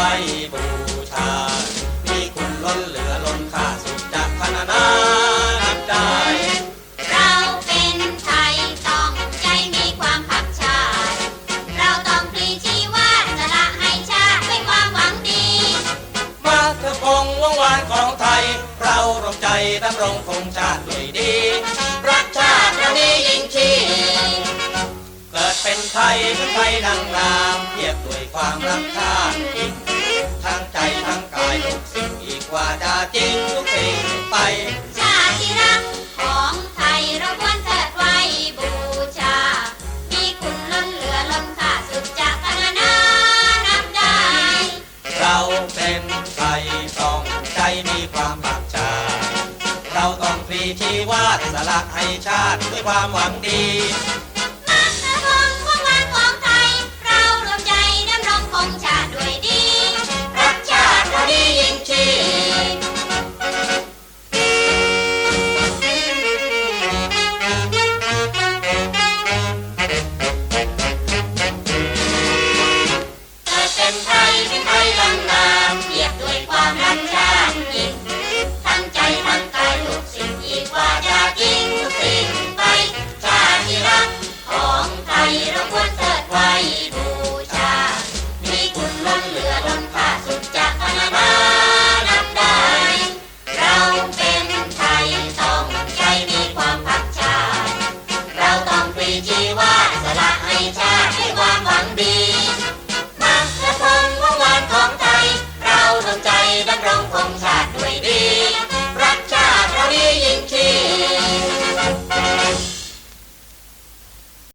ไว้บูชา มีคุณล้นเหลือล้นค่าสุดจากพรรนานับได้เราเป็นไทยต้องใจมีความผักชาติ เราต้องพลีชีวาสละให้ชาติด้วยความหวังดีมาเถอะพงวงวานของไทย เรารมใจดำรงคงชาติด้วยดี รักชาติเรานี้ยิ่งชีเกิดเป็นไทยเป็นไทยดังรามเทียบด้วยความรักชาติอิ่ง จะจริงทุกสิ่งไป ชาติรักของไทยเราควรเทิดไว้บูชา มีคุณล้นเหลือล้นค่าสุดจะพรรณนานับได้ เราเป็นไทยต้องใจมีความปักชา เราต้องพลีชีวาสสละให้ชาติด้วยความหวังดี รบกวนเติดไวบูชา มีคุณล้นเหลือล้นค่าสุดจากพนาบานับได้ เราเป็นไทยต้องใจมีความพักชาติเราต้องปรีชีวา